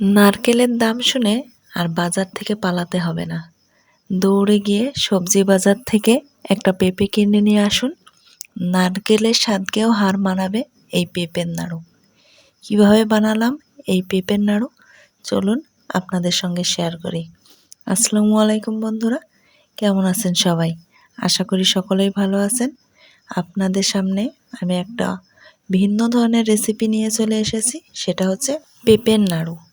নারকেলের দাম শুনে আর বাজার থেকে পালাতে হবে না। দৌড়ে গিয়ে সবজি বাজার থেকে একটা পেঁপে কিনে নিয়ে আসুন। নারকেলের স্বাদকেও হার মানাবে এই পেঁপের নাড়ু। কীভাবে বানালাম এই পেঁপের নাড়ু? চলুন আপনাদের সঙ্গে শেয়ার করি। আসসালামু আলাইকুম বন্ধুরা, কেমন আছেন সবাই? আশা করি সকলেই ভালো আছেন। আপনাদের সামনে আমি একটা ভিন্ন ধরনের রেসিপি নিয়ে চলে এসেছি, সেটা হচ্ছে পেঁপের নাড়ু।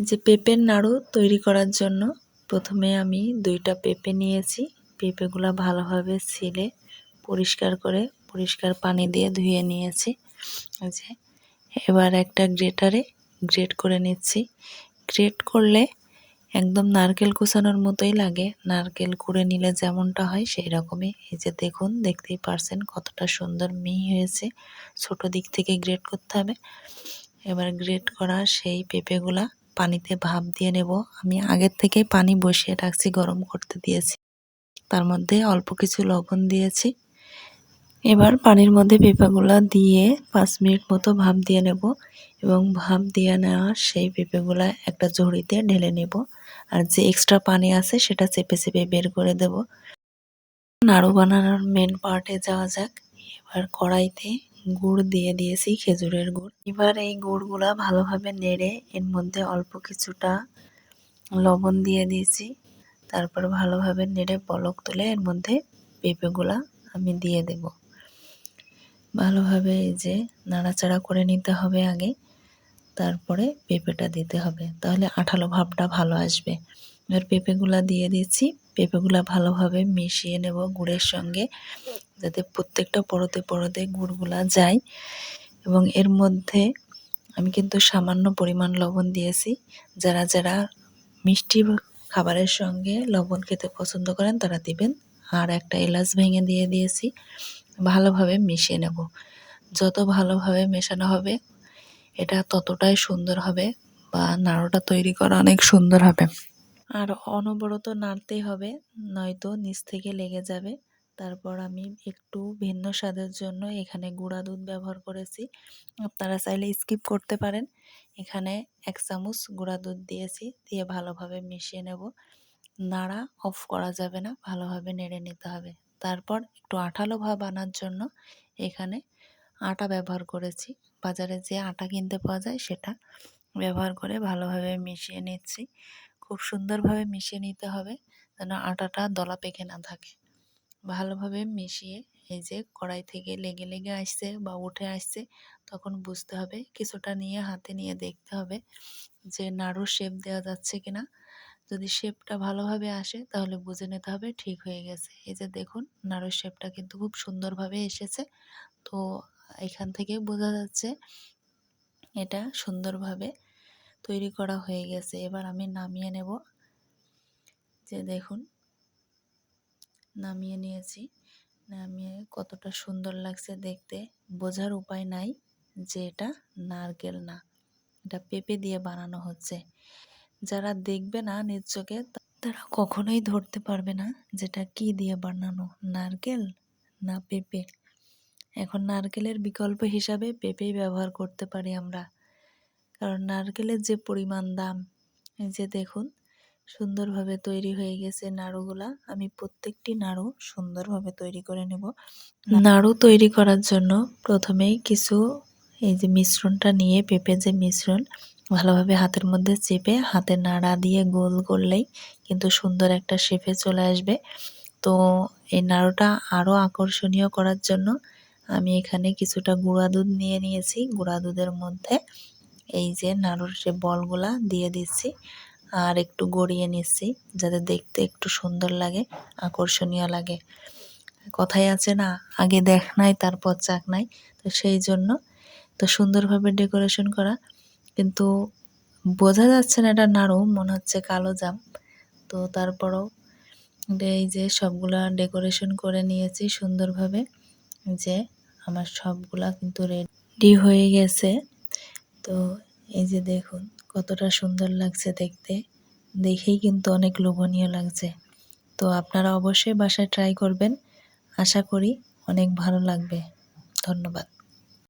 যে পেঁপের নাড়ু তৈরি করার জন্য প্রথমে আমি দুইটা পেঁপে নিয়েছি। পেঁপেগুলো ভালোভাবে ছিলে, পরিষ্কার করে পরিষ্কার পানি দিয়ে ধুয়ে নিয়েছি। যে, এবার একটা গ্রেটারে গ্রেট করে নিচ্ছি। গ্রেট করলে একদম নারকেল কুচানোর মতোই লাগে। নারকেল কুড়ে নিলে যেমনটা হয় সেই রকমই এই যে দেখুন, দেখতেই পারছেন কতটা সুন্দর মিহি হয়েছে। ছোট দিক থেকে গ্রেট করতে হবে। এবার গ্রেট করা সেই পেঁপেগুলা পানিতে ভাপ দিয়ে নেব। আমি আগের থেকেই পানি বসিয়ে রাখছি, গরম করতে দিয়েছি। তার মধ্যে অল্প কিছু লবণ দিয়েছি। এবার পানির মধ্যে পেঁপেগুলো দিয়ে পাঁচ মিনিট মতো ভাপ দিয়ে নেব এবং ভাপ দিয়ে নেওয়া সেই পেঁপেগুলো একটা ঝুড়িতে ঢেলে নেব আর যে এক্সট্রা পানি আছে সেটা চেপে চেপে বের করে দেব। নাড়ু বানানোর মেন পার্টে যাওয়া যাক। এবার কড়াইতে গুড় দিয়ে দিয়েছি খেজুরের গুড়। এবার এই গুড়গুলা ভালোভাবে নেড়ে এর মধ্যে অল্প কিছুটা লবণ দিয়ে দিয়েছি। তারপর ভালোভাবে নেড়ে পলক তুলে এর মধ্যে পেঁপেগুলা আমি দিয়ে দেব। ভালোভাবে এই যে নাড়াচাড়া করে নিতে হবে আগে। তারপরে পেঁপেটা দিতে হবে। তাহলে আঠালো ভাবটা ভালো আসবে। এবার পেঁপেগুলা দিয়ে দিচ্ছি পেঁপেগুলা ভালোভাবে মিশিয়ে নেব গুড়ের সঙ্গে, যাতে প্রত্যেকটা পরতে পরতে গুড়গুলা যায়। এবং এর মধ্যে আমি কিন্তু সামান্য পরিমাণ লবণ দিয়েছি। যারা যারা মিষ্টি খাবারের সঙ্গে লবণ খেতে পছন্দ করেন, তারা দিবেন। আর একটা এলাচ ভেঙে দিয়ে দিয়েছি। ভালোভাবে মিশিয়ে নেব। যত ভালোভাবে মেশানো হবে, এটা ততটাই সুন্দর হবে বা নাড়ুটা তৈরি করা অনেক সুন্দর হবে। আর অনবরত নাড়তেই হবে, নয়তো নিচ থেকে লেগে যাবে। তারপর আমি একটু ভিন্ন স্বাদের জন্য এখানে গুঁড়া দুধ ব্যবহার করেছি। আপনারা চাইলে স্কিপ করতে পারেন। এখানে এক চামচ গুঁড়া দুধ দিয়েছি, দিয়ে ভালোভাবে মিশিয়ে নেব। নাড়া অফ করা যাবে না, ভালোভাবে নেড়ে নিতে হবে। তারপর একটু আঠালো ভাব আনার জন্য এখানে আটা ব্যবহার করেছি। বাজারে যে আটা কিনতে পাওয়া যায় সেটা ব্যবহার করে ভালোভাবে মিশিয়ে নিচ্ছি। খুব সুন্দরভাবে মিশিয়ে নিতে হবে, যেন আটাটা দলা পেকে না থাকে। ভালোভাবে মিশিয়ে এই যে কড়াই থেকে লেগে লেগে আসছে বা উঠে আসছে, তখন বুঝতে হবে, কিছুটা নিয়ে হাতে নিয়ে দেখতে হবে যে নাড়ুর শেপ দেওয়া যাচ্ছে কিনা। যদি শেপটা ভালোভাবে আসে, তাহলে বুঝে নিতে হবে ঠিক হয়ে গেছে। এই যে দেখুন, নাড়ুর শেপটা কিন্তু খুব সুন্দরভাবে এসেছে। তো এখান থেকে বোঝা যাচ্ছে এটা সুন্দরভাবে তৈরি করা হয়ে গেছে। এবার আমি নামিয়ে নেব। যে দেখুন, নামিয়ে নিয়েছি। নামিয়ে কতটা সুন্দর লাগছে দেখতে। বোঝার উপায় নাই যে এটা নারকেল না, এটা পেঁপে দিয়ে বানানো হচ্ছে। যারা দেখবে না নিজ চোখে, তারা কখনোই ধরতে পারবে না যেটা কি দিয়ে বানানো, নারকেল না পেঁপে। এখন নারকেলের বিকল্প হিসাবে পেঁপেই ব্যবহার করতে পারি আমরা। কারণ নারকেলের যে পরিমাণ দাম, এই যে দেখুন, সুন্দরভাবে তৈরি হয়ে গেছে নাড়ুগুলা। আমি প্রত্যেকটি নাড়ু সুন্দরভাবে তৈরি করে নেব। নাড়ু তৈরি করার জন্য প্রথমেই কিছু এই যে মিশ্রণটা নিয়ে পেঁপে যে মিশ্রণ, ভালোভাবে হাতের মধ্যে চেপে হাতে নাড়া দিয়ে গোল করলেই কিন্তু সুন্দর একটা শেপে চলে আসবে। তো এই নাড়ুটা আরও আকর্ষণীয় করার জন্য আমি এখানে কিছুটা গুঁড়া দুধ নিয়ে নিয়েছি। গুঁড়া দুধের মধ্যে এই যে নাড়ুর যে বলগুলা দিয়ে দিচ্ছি আর একটু গড়িয়ে নিচ্ছি যাতে দেখতে একটু সুন্দর লাগে, আকর্ষণীয় লাগে। কথাই আছে না, আগে দেখ নাই, তারপর চাক নাই। তো সেই জন্য তো সুন্দরভাবে ডেকোরেশন করা। কিন্তু বোঝা যাচ্ছে না এটা নাড়ু, মনে হচ্ছে কালো জাম। তো তারপরও এই যে সবগুলা ডেকোরেশন করে নিয়েছি সুন্দরভাবে, যে আমার সবগুলা কিন্তু রেডি হয়ে গেছে। তো এই যে দেখুন, কতটা সুন্দর লাগছে দেখতে। দেখেই কিন্তু অনেক লোভনীয় লাগছে। তো আপনারা অবশ্যই বাসায় ট্রাই করবেন। আশা করি অনেক ভালো লাগবে। ধন্যবাদ।